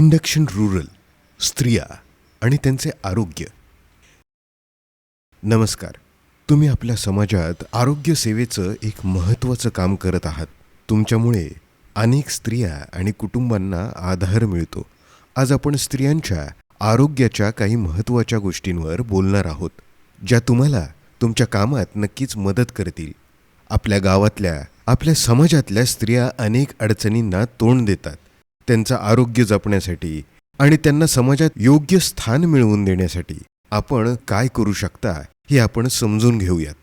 Induction rural स्त्रिया आणि त्यांचे आरोग्य. नमस्कार. तुम्ही आपल्या समाजात आरोग्य सेवेचं एक महत्त्वाचं काम करत आहात. तुमच्यामुळे अनेक स्त्रिया आणि कुटुंबांना आधार मिळतो. आज आपण स्त्रियांच्या आरोग्याच्या काही महत्त्वाच्या गोष्टींवर बोलणार आहोत ज्या तुम्हाला तुमच्या कामात नक्कीच मदत करतील. आपल्या गावातल्या आपल्या समाजातल्या स्त्रिया अनेक अडचणींना तोंड देतात. त्यांचं आरोग्य जपण्यासाठी आणि त्यांना समाजात योग्य स्थान मिळवून देण्यासाठी आपण काय करू शकता हे आपण समजून घेऊयात.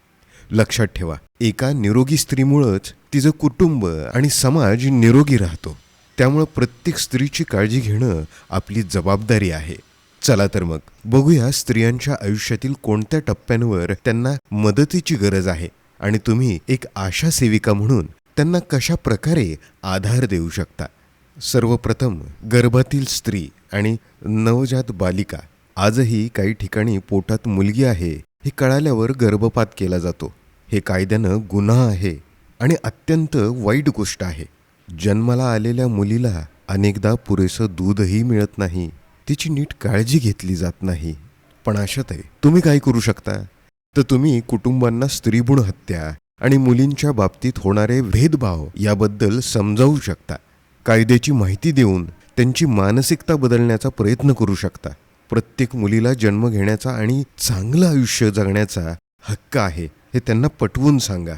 लक्षात ठेवा एका निरोगी स्त्रीमुळंच तिचं कुटुंब आणि समाज निरोगी राहतो. त्यामुळं प्रत्येक स्त्रीची काळजी घेणं आपली जबाबदारी आहे. चला तर मग बघूया स्त्रियांच्या आयुष्यातील कोणत्या टप्प्यांवर त्यांना मदतीची गरज आहे आणि तुम्ही एक आशा सेविका म्हणून त्यांना कशा प्रकारे आधार देऊ शकता. सर्वप्रथम गर्भातील स्त्री आणि नवजात बालिका आजही काही ठिकाणी पोटात मुलगी आहे हे कळाल्यावर गर्भपात केला जातो. हे कायद्यानं गुन्हा आहे आणि अत्यंत वाईट गोष्ट आहे. जन्माला आलेल्या मुलीला अनेकदा पुरेसं दूधही मिळत नाही. तिची नीट काळजी घेतली जात नाही. पण आशात आहे तुम्ही काय करू शकता? तर तुम्ही कुटुंबांना स्त्रीभ्रूण हत्या आणि मुलींच्या बाबतीत होणारे भेदभाव याबद्दल समजावू शकता. कायद्याची माहिती देऊन त्यांची मानसिकता बदलण्याचा प्रयत्न करू शकता. प्रत्येक मुलीला जन्म घेण्याचा आणि चांगलं आयुष्य जगण्याचा हक्क आहे हे त्यांना पटवून सांगा.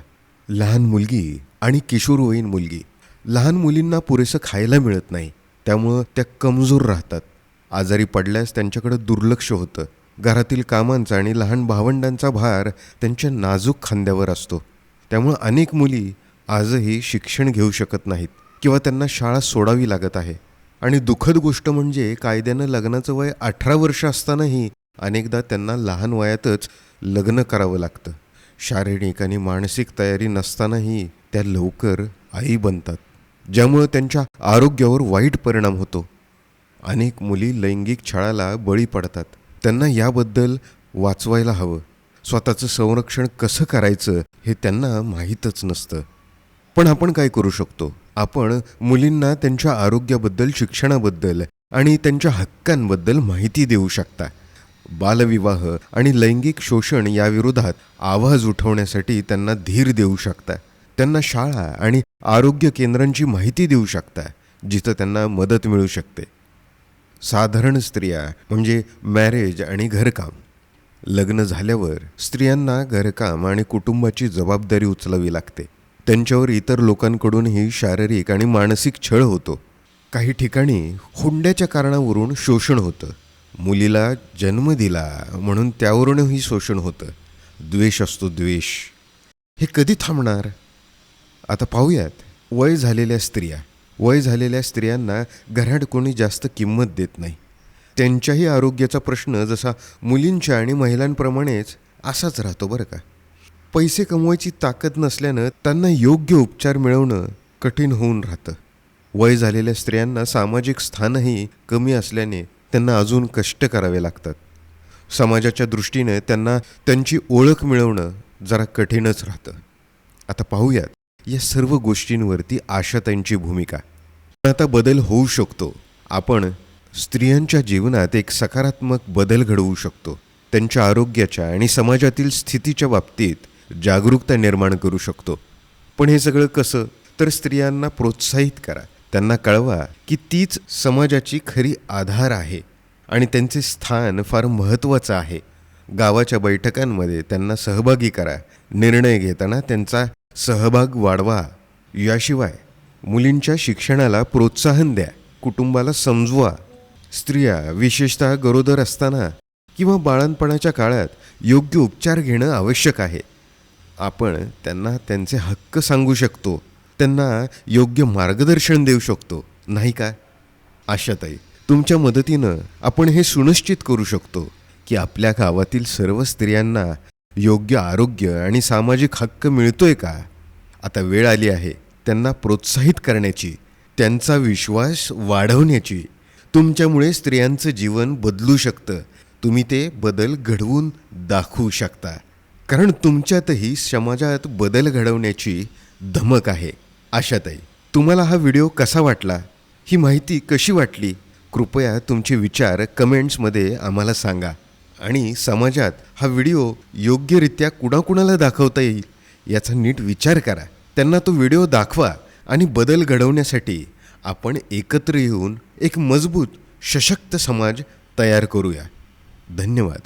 लहान मुलगी आणि किशोरवयीन मुलगी. लहान मुलींना पुरेसं खायला मिळत नाही त्यामुळं त्या कमजोर राहतात. आजारी पडल्यास त्यांच्याकडे दुर्लक्ष होतं. घरातील कामांचा आणि लहान भावंडांचा भार त्यांच्या नाजूक खांद्यावर असतो. त्यामुळं अनेक मुली आजही शिक्षण घेऊ शकत नाहीत. किंवा त्यांना शाळा सोडावी लागत आहे. आणि दुःखद गोष्ट म्हणजे कायद्यानं लग्नाचं वय अठरा वर्ष असतानाही अनेकदा त्यांना लहान वयातच लग्न करावं लागतं. शारीरिक आणि मानसिक तयारी नसतानाही त्या लवकर आई बनतात ज्यामुळं त्यांच्या आरोग्यावर वाईट परिणाम होतो. अनेक मुली लैंगिक छळाला बळी पडतात. त्यांना याबद्दल वाचवायला हवं. स्वतःचं संरक्षण कसं करायचं हे त्यांना माहीतच नसतं. पण आपण काय करू शकतो? आपण मुलींना त्यांच्या आरोग्याबद्दल शिक्षणाबद्दल आणि त्यांच्या हक्कांबद्दल माहिती देऊ शकता. बालविवाह आणि लैंगिक शोषण याविरोधात आवाज उठवण्यासाठी त्यांना धीर देऊ शकता. त्यांना शाळा आणि आरोग्य केंद्रांची माहिती देऊ शकता जिथं त्यांना मदत मिळू शकते. साधारण स्त्रिया म्हणजे मॅरेज आणि घरकाम. लग्न झाल्यावर स्त्रियांना घरकाम आणि कुटुंबाची जबाबदारी उचलावी लागते. त्यांच्यावर इतर लोकांकडूनही शारीरिक आणि मानसिक छळ होतो. काही ठिकाणी हुंड्याच्या कारणावरून शोषण होतं. मुलीला जन्म दिला म्हणून त्यावरूनही शोषण होतं. द्वेष असतो द्वेष. हे कधी थांबणार? आता पाहूयात. वय झालेल्या स्त्रिया. वय झालेल्या स्त्रियांना घराड कोणी जास्त किंमत देत नाही. त्यांच्याही आरोग्याचा प्रश्न जसा मुलींच्या आणि महिलांप्रमाणेच असाच राहतो बरं का? पैसे कमवायची ताकद नसल्यानं त्यांना योग्य उपचार मिळवणं कठीण होऊन राहतं. वय झालेल्या स्त्रियांना सामाजिक स्थानही कमी असल्याने त्यांना अजून कष्ट करावे लागतात. समाजाच्या दृष्टीने त्यांना त्यांची ओळख मिळवणं जरा कठीणच राहतं. आता पाहूयात या सर्व गोष्टींवरती आशाताईंची भूमिका. पण आता बदल होऊ शकतो. आपण स्त्रियांच्या जीवनात एक सकारात्मक बदल घडवू शकतो. त्यांच्या आरोग्याच्या आणि समाजातील स्थितीच्या बाबतीत जागरूकता निर्माण करू शकतो. पण हे सगळं कसं? तर स्त्रियांना प्रोत्साहित करा. त्यांना कळवा की तीच समाजाची खरी आधार आहे आणि त्यांचे स्थान फार महत्त्वाचं आहे. गावाच्या बैठकांमध्ये त्यांना सहभागी करा. निर्णय घेताना त्यांचा सहभाग वाढवा. याशिवाय मुलींच्या शिक्षणाला प्रोत्साहन द्या. कुटुंबाला समजवा. स्त्रिया विशेषतः गरोदर असताना किंवा बाळणपणाच्या काळात योग्य उपचार घेणं आवश्यक आहे. आपण त्यांना त्यांचे हक्क सांगू शकतो. त्यांना योग्य मार्गदर्शन देऊ शकतो. नाही का? आशाताई तुमच्या मदतीनं आपण हे सुनिश्चित करू शकतो की आपल्या गावातील सर्व स्त्रियांना योग्य आरोग्य आणि सामाजिक हक्क मिळतोय का? आता वेळ आली आहे त्यांना प्रोत्साहित करण्याची त्यांचा विश्वास वाढवण्याची. तुमच्यामुळे स्त्रियांचं जीवन बदलू शकतं. तुम्ही ते बदल घडवून दाखवू शकता. कारण तुमच्यातही समाजात बदल घडवण्याची धमक आहे. आशाताई तुम्हाला हा व्हिडिओ कसा वाटला? ही माहिती कशी वाटली? कृपया तुमचे विचार कमेंट्समध्ये आम्हाला सांगा. आणि समाजात हा व्हिडिओ योग्यरित्या कुणाकुणाला दाखवता येईल याचा नीट विचार करा. त्यांना तो व्हिडिओ दाखवा आणि बदल घडवण्यासाठी आपण एकत्र येऊन एक मजबूत सशक्त समाज तयार करूया. धन्यवाद.